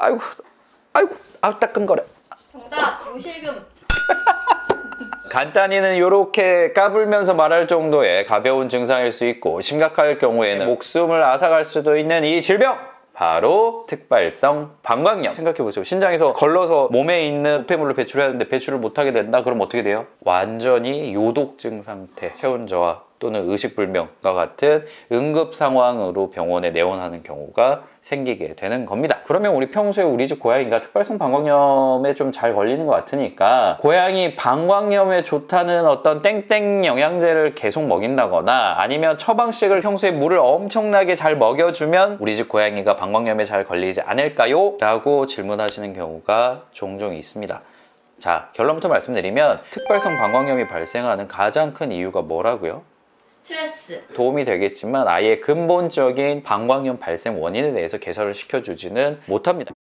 아이고 아이고 아 따끔거려. 정답 요실금. 간단히는 이렇게 까불면서 말할 정도의 가벼운 증상일 수 있고 심각할 경우에는 목숨을 앗아갈 수도 있는 이 질병 바로 특발성 방광염. 생각해보세요. 신장에서 걸러서 몸에 있는 폐물을 배출해야 하는데 배출을 못하게 된다? 그럼 어떻게 돼요? 완전히 요독증 상태 체온 저하 또는 의식불명과 같은 응급 상황으로 병원에 내원하는 경우가 생기게 되는 겁니다. 그러면 우리 평소에 우리 집 고양이가 특발성 방광염에 좀 잘 걸리는 것 같으니까 고양이 방광염에 좋다는 어떤 땡땡 영양제를 계속 먹인다거나 아니면 처방식을 평소에 물을 엄청나게 잘 먹여주면 우리 집 고양이가 방광염에 잘 걸리지 않을까요? 라고 질문하시는 경우가 종종 있습니다. 자, 결론부터 말씀드리면 특발성 방광염이 발생하는 가장 큰 이유가 뭐라고요? 스트레스. 도움이 되겠지만 아예 근본적인 방광염 발생 원인에 대해서 개설을 시켜주지는 못합니다.